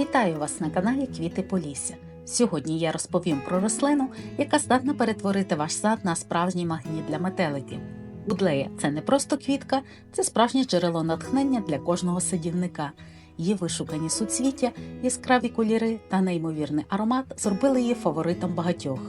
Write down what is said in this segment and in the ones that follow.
Вітаю вас на каналі Квіти Полісся. Сьогодні я розповім про рослину, яка здатна перетворити ваш сад на справжній магніт для метеликів. Будлея це не просто квітка, це справжнє джерело натхнення для кожного садівника. Її вишукані суцвіття, яскраві кольори та неймовірний аромат зробили її фаворитом багатьох.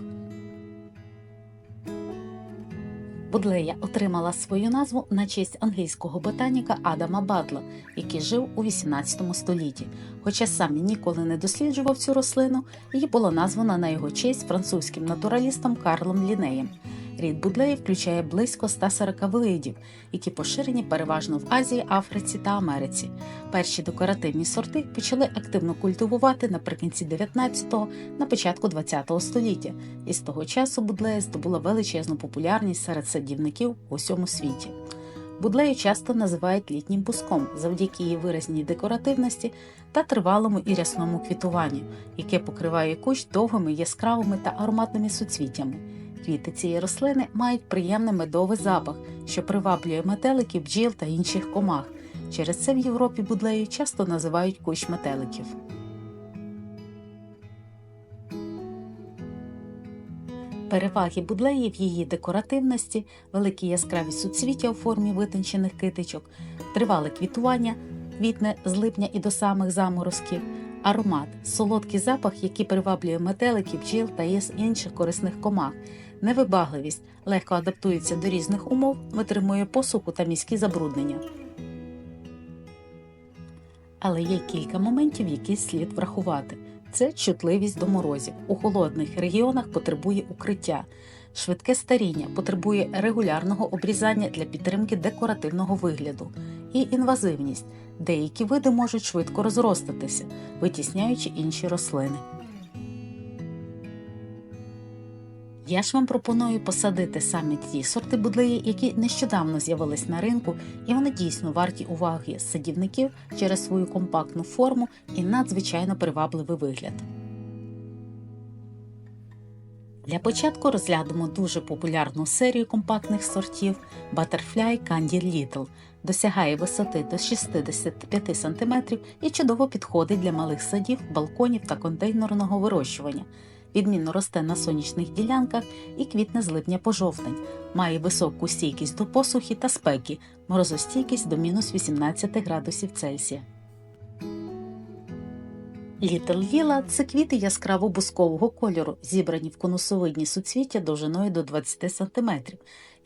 Будлея отримала свою назву на честь англійського ботаніка Адама Бадла, який жив у 18 столітті. Хоча сам ніколи не досліджував цю рослину, її було названо на його честь французьким натуралістом Карлом Лінеєм. Рід будлеї включає близько 140 видів, які поширені переважно в Азії, Африці та Америці. Перші декоративні сорти почали активно культивувати наприкінці 19-го, на початку 20-го століття, і з того часу будлея здобула величезну популярність серед садівників у всьому світі. Будлею часто називають літнім буском завдяки її виразній декоративності та тривалому і рясному квітуванню, яке покриває кущ довгими яскравими та ароматними суцвіттями. Квіти цієї рослини мають приємний медовий запах, що приваблює метеликів, бджіл та інших комах. Через це в Європі будлею часто називають кущ метеликів. Переваги будлеї в її декоративності, великі яскраві суцвіття у формі витончених китичок, тривале квітування, квітне з липня і до самих заморозків, аромат, солодкий запах, який приваблює метеликів, бджіл та інших корисних комах, невибагливість, легко адаптується до різних умов, витримує посуху та міські забруднення. Але є кілька моментів, які слід врахувати. Це чутливість до морозів. У холодних регіонах потребує укриття. Швидке старіння потребує регулярного обрізання для підтримки декоративного вигляду і інвазивність. Деякі види можуть швидко розростатися, витісняючи інші рослини. Я ж вам пропоную посадити саме ті сорти будлеї, які нещодавно з'явились на ринку, і вони дійсно варті уваги садівників через свою компактну форму і надзвичайно привабливий вигляд. Для початку розглянемо дуже популярну серію компактних сортів Butterfly Candy Little. Досягає висоти до 65 см і чудово підходить для малих садів, балконів та контейнерного вирощування. Відмінно росте на сонячних ділянках і квітне з липня по жовтень. Має високу стійкість до посухи та спеки, морозостійкість до мінус 18 градусів Цельсія. Літл Віла це квіти яскраво бускового кольору, зібрані в конусовидні суцвіття довжиною до 20 см.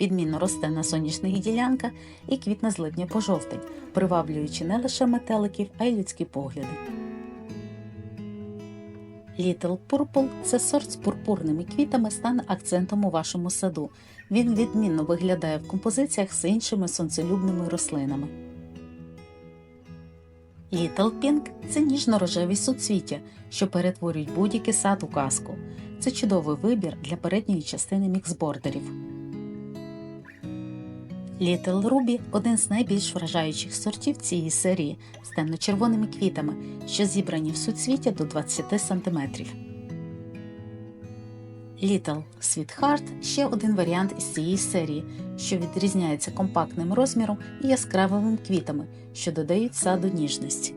Відмінно росте на сонячних ділянках і квітне з липня по жовтень, приваблюючи не лише метеликів, а й людські погляди. Little Purple – це сорт з пурпурними квітами стане акцентом у вашому саду. Він відмінно виглядає в композиціях з іншими сонцелюбними рослинами. Little Pink – це ніжно-рожеві суцвіття, що перетворюють будь-який сад у казку. Це чудовий вибір для передньої частини міксбордерів. Little Ruby – один з найбільш вражаючих сортів цієї серії з темно-червоними квітами, що зібрані в суцвіття до 20 см. Little Sweetheart – ще один варіант із цієї серії, що відрізняється компактним розміром і яскравими квітами, що додають саду ніжності.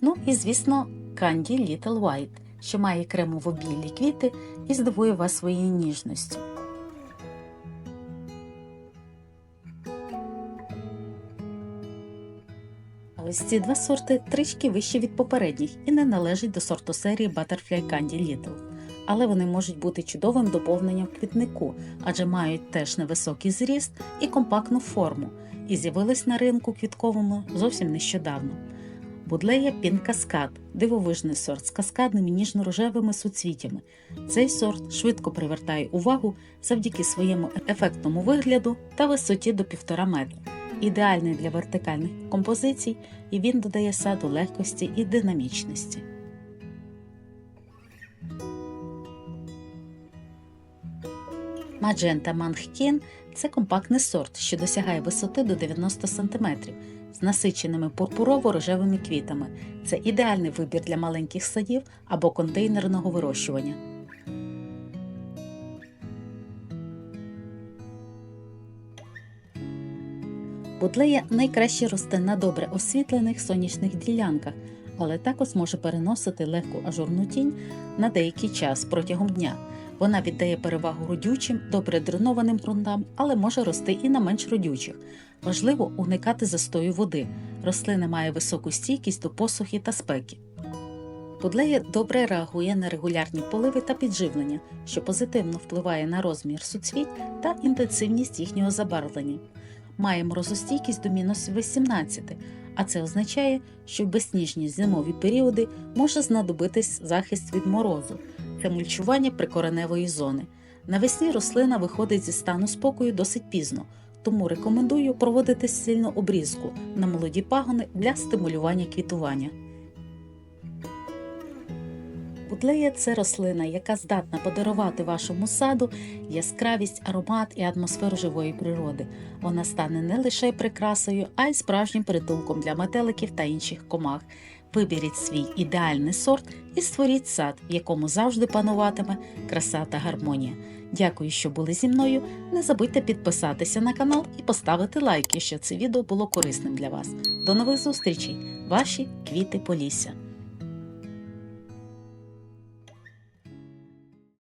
Ну і, звісно, Candy Little White, що має кремово білі квіти і здивує вас своєю ніжністю. Ось ці два сорти трішки вищі від попередніх і не належать до сорту серії Butterfly Candy Little. Але вони можуть бути чудовим доповненням квітнику, адже мають теж невисокий зріст і компактну форму, і з'явились на ринку квітковому зовсім нещодавно. Будлея Cascade – дивовижний сорт з каскадними ніжно-рожевими суцвітями. Цей сорт швидко привертає увагу завдяки своєму ефектному вигляду та висоті до 1,5 метра ідеальний для вертикальних композицій, і він додає саду легкості і динамічності. Маджента Манхкін це компактний сорт, що досягає висоти до 90 см з насиченими пурпурово-рожевими квітами. Це ідеальний вибір для маленьких садів або контейнерного вирощування. Будлея найкраще росте на добре освітлених сонячних ділянках, але також може переносити легку ажурну тінь на деякий час протягом дня. Вона віддає перевагу родючим, добре дренованим ґрунтам, але може рости і на менш родючих. Важливо уникати застою води. Рослина має високу стійкість до посухи та спеки. Будлея добре реагує на регулярні поливи та підживлення, що позитивно впливає на розмір суцвіть та інтенсивність їхнього забарвлення. Має морозостійкість до мінус 18, а це означає, що в безсніжні зимові періоди може знадобитись захист від морозу, це мульчування прикореневої зони. Навесні рослина виходить зі стану спокою досить пізно, тому рекомендую проводити сильну обрізку на молоді пагони для стимулювання квітування. Будлея це рослина, яка здатна подарувати вашому саду яскравість, аромат і атмосферу живої природи. Вона стане не лише прикрасою, а й справжнім притулком для метеликів та інших комах. Виберіть свій ідеальний сорт і створіть сад, в якому завжди пануватиме краса та гармонія. Дякую, що були зі мною. Не забудьте підписатися на канал і поставити лайк, якщо це відео було корисним для вас. До нових зустрічей! Ваші квіти Полісся!